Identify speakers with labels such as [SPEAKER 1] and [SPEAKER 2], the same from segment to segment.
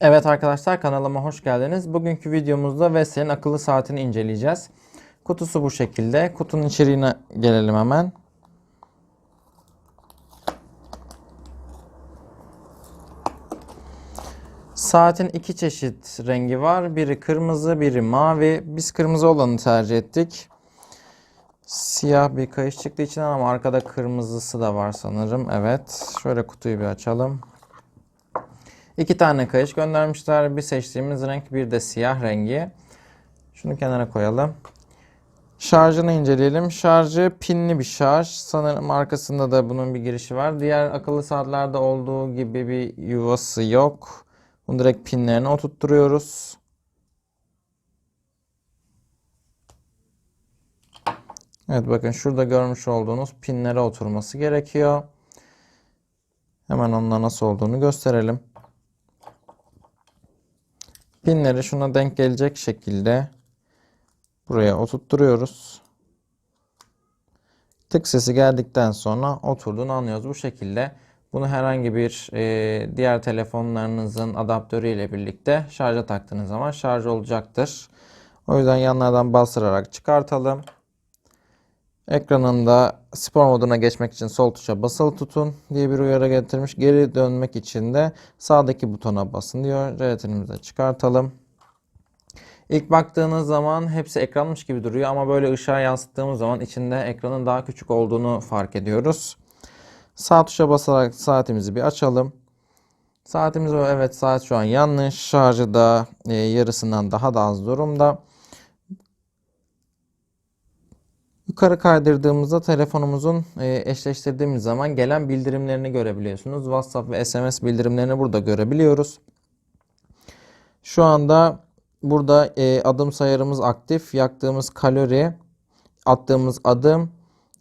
[SPEAKER 1] Evet arkadaşlar kanalıma hoş geldiniz. Bugünkü videomuzda Vestel'in akıllı saatini inceleyeceğiz. Kutusu bu şekilde. Kutunun içeriğine gelelim hemen. Saatin iki çeşit rengi var. Biri kırmızı, biri mavi. Biz kırmızı olanı tercih ettik. Siyah bir kayış çıktı içinden ama arkada kırmızısı da var sanırım. Evet. Şöyle kutuyu bir açalım. İki tane kayış göndermişler. Bir seçtiğimiz renk bir de siyah rengi. Şunu kenara koyalım. Şarjını inceleyelim. Şarjı pinli bir şarj. Sanırım arkasında da bunun bir girişi var. Diğer akıllı saatlerde olduğu gibi bir yuvası yok. Bunu direkt pinlerine oturtturuyoruz. Evet bakın şurada görmüş olduğunuz pinlere oturması gerekiyor. Hemen onunla nasıl olduğunu gösterelim. Pinleri şuna denk gelecek şekilde buraya oturtturuyoruz. Tık sesi geldikten sonra oturduğunu anlıyoruz. Bu şekilde bunu herhangi bir e, diğer telefonlarınızın adaptörü ile birlikte şarja taktığınız zaman şarj olacaktır. O yüzden yanlardan bastırarak çıkartalım. Ekranında spor moduna geçmek için sol tuşa basılı tutun diye bir uyarı getirmiş. Geri dönmek için de sağdaki butona basın diyor. Jelatinimizi de çıkartalım. İlk baktığınız zaman hepsi ekranmış gibi duruyor ama böyle ışığa yansıttığımız zaman içinde ekranın daha küçük olduğunu fark ediyoruz. Sağ tuşa basarak saatimizi bir açalım. Saatimiz evet saat şu an yanlış. Şarjı da e, yarısından daha da az durumda. Yukarı kaydırdığımızda telefonumuzun e, eşleştirdiğimiz zaman gelen bildirimlerini görebiliyorsunuz. WhatsApp ve SMS bildirimlerini burada görebiliyoruz. Şu anda burada e, adım sayarımız aktif. Yaktığımız kalori, attığımız adım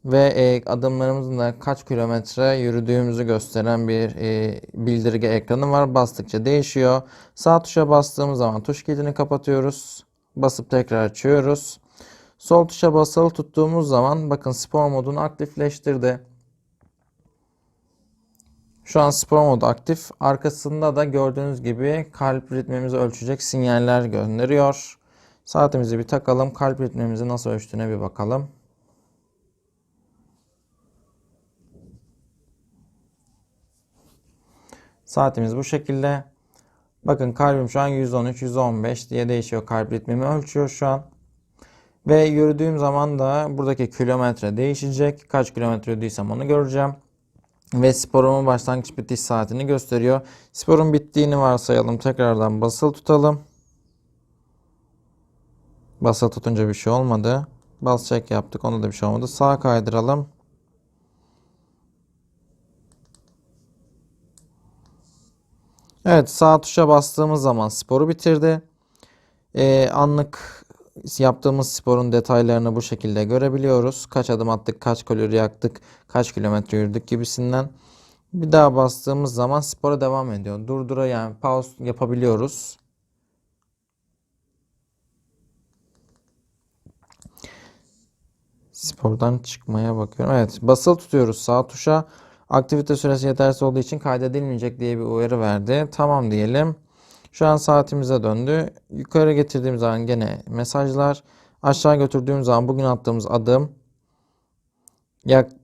[SPEAKER 1] ve e, adımlarımızın da kaç kilometre yürüdüğümüzü gösteren bir bildirge ekranı var. Bastıkça değişiyor. Sağ tuşa bastığımız zaman tuş kilidini kapatıyoruz. Basıp tekrar açıyoruz. Sol tuşa basılı tuttuğumuz zaman bakın spor modunu aktifleştirdi. Şu an spor modu aktif. Arkasında da gördüğünüz gibi kalp ritmimizi ölçecek sinyaller gönderiyor. Saatimizi bir takalım. Kalp ritmimizi nasıl ölçtüğüne bir bakalım. Saatimiz bu şekilde. Bakın kalbim şu an 113, 115 diye değişiyor. Kalp ritmimi ölçüyor şu an. Ve yürüdüğüm zaman da buradaki kilometre değişecek. Kaç kilometre yürüdüysem onu göreceğim. Ve sporumun başlangıç bitiş saatini gösteriyor. Sporun bittiğini varsayalım. Tekrardan basılı tutalım. Basılı tutunca bir şey olmadı. Bas çek yaptık. Onda da bir şey olmadı. Sağa kaydıralım. Evet sağ tuşa bastığımız zaman sporu bitirdi. Ee, anlık yaptığımız sporun detaylarını bu şekilde görebiliyoruz. Kaç adım attık, kaç kalori yaktık, kaç kilometre yürüdük gibisinden. Bir daha bastığımız zaman spora devam ediyor. Durdura yani pause yapabiliyoruz. Spordan çıkmaya bakıyorum. Evet basılı tutuyoruz sağ tuşa. Aktivite süresi yetersiz olduğu için kaydedilmeyecek diye bir uyarı verdi. Tamam diyelim. Şu an saatimize döndü. Yukarı getirdiğim zaman gene mesajlar. Aşağı götürdüğüm zaman bugün attığımız adım,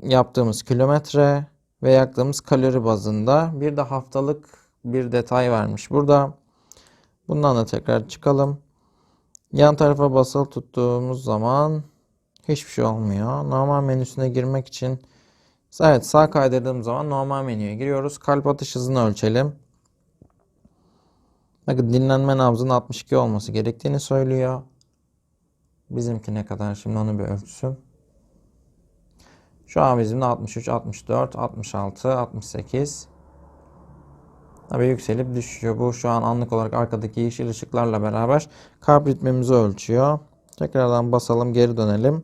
[SPEAKER 1] yaptığımız kilometre ve yaktığımız kalori bazında bir de haftalık bir detay vermiş burada. Bundan da tekrar çıkalım. Yan tarafa basılı tuttuğumuz zaman hiçbir şey olmuyor. Normal menüsüne girmek için evet sağ kaydırdığım zaman normal menüye giriyoruz. Kalp atış hızını ölçelim. Bakın dinlenme nabzının 62 olması gerektiğini söylüyor. Bizimki ne kadar şimdi onu bir ölçsün. Şu an bizim de 63, 64, 66, 68. Tabii yükselip düşüyor. Bu şu an anlık olarak arkadaki yeşil ışıklarla beraber kalp ritmimizi ölçüyor. Tekrardan basalım geri dönelim.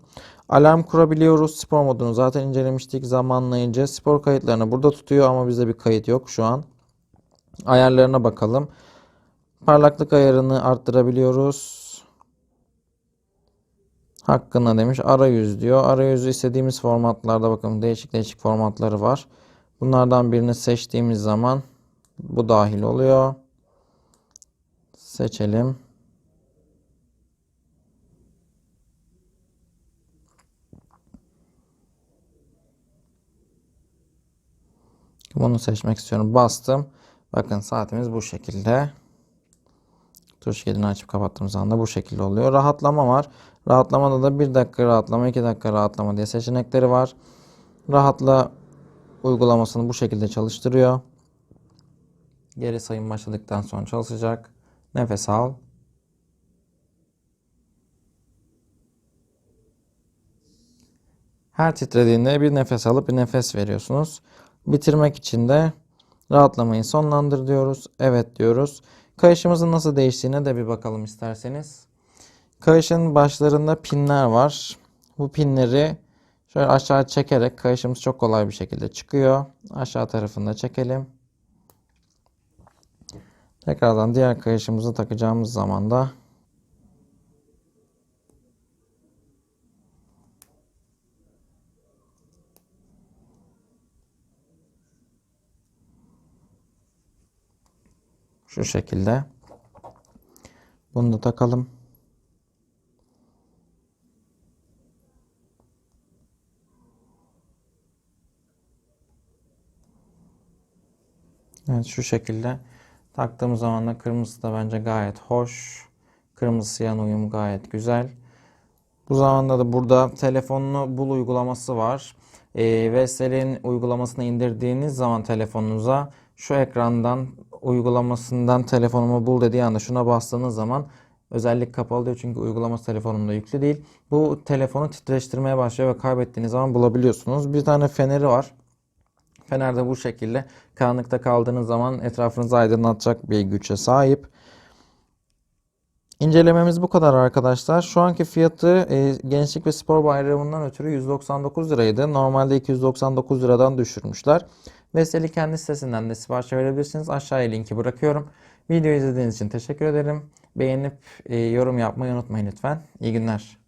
[SPEAKER 1] Alarm kurabiliyoruz. Spor modunu zaten incelemiştik zamanlayınca. Spor kayıtlarını burada tutuyor ama bizde bir kayıt yok şu an. Ayarlarına bakalım. Parlaklık ayarını arttırabiliyoruz. Hakkında demiş. Arayüz diyor. Arayüzü istediğimiz formatlarda bakın değişik değişik formatları var. Bunlardan birini seçtiğimiz zaman bu dahil oluyor. Seçelim. Bunu seçmek istiyorum. Bastım. Bakın saatimiz bu şekilde. Tuş kilidini açıp kapattığımız anda bu şekilde oluyor. Rahatlama var. Rahatlamada da 1 dakika rahatlama, 2 dakika rahatlama diye seçenekleri var. Rahatla uygulamasını bu şekilde çalıştırıyor. Geri sayım başladıktan sonra çalışacak. Nefes al. Her titrediğinde bir nefes alıp bir nefes veriyorsunuz. Bitirmek için de rahatlamayı sonlandır diyoruz. Evet diyoruz. Kayışımızın nasıl değiştiğine de bir bakalım isterseniz. Kayışın başlarında pinler var. Bu pinleri şöyle aşağı çekerek kayışımız çok kolay bir şekilde çıkıyor. Aşağı tarafında çekelim. Tekrardan diğer kayışımızı takacağımız zaman da şu şekilde bunu da takalım. Evet şu şekilde taktığımız zaman da kırmızısı da bence gayet hoş. Kırmızı siyah uyum gayet güzel. Bu zamanda da burada telefonunu bul uygulaması var. Ee, Vestel'in uygulamasını indirdiğiniz zaman telefonunuza şu ekrandan uygulamasından telefonumu bul dediği anda şuna bastığınız zaman özellik kapalı diyor çünkü uygulaması telefonumda yüklü değil. Bu telefonu titreştirmeye başlıyor ve kaybettiğiniz zaman bulabiliyorsunuz. Bir tane feneri var. Fener de bu şekilde karanlıkta kaldığınız zaman etrafınızı aydınlatacak bir güce sahip. İncelememiz bu kadar arkadaşlar. Şu anki fiyatı e, Gençlik ve Spor Bayramı'ndan ötürü 199 liraydı. Normalde 299 liradan düşürmüşler. Veseli kendi sitesinden de sipariş verebilirsiniz. Aşağıya linki bırakıyorum. Videoyu izlediğiniz için teşekkür ederim. Beğenip e, yorum yapmayı unutmayın lütfen. İyi günler.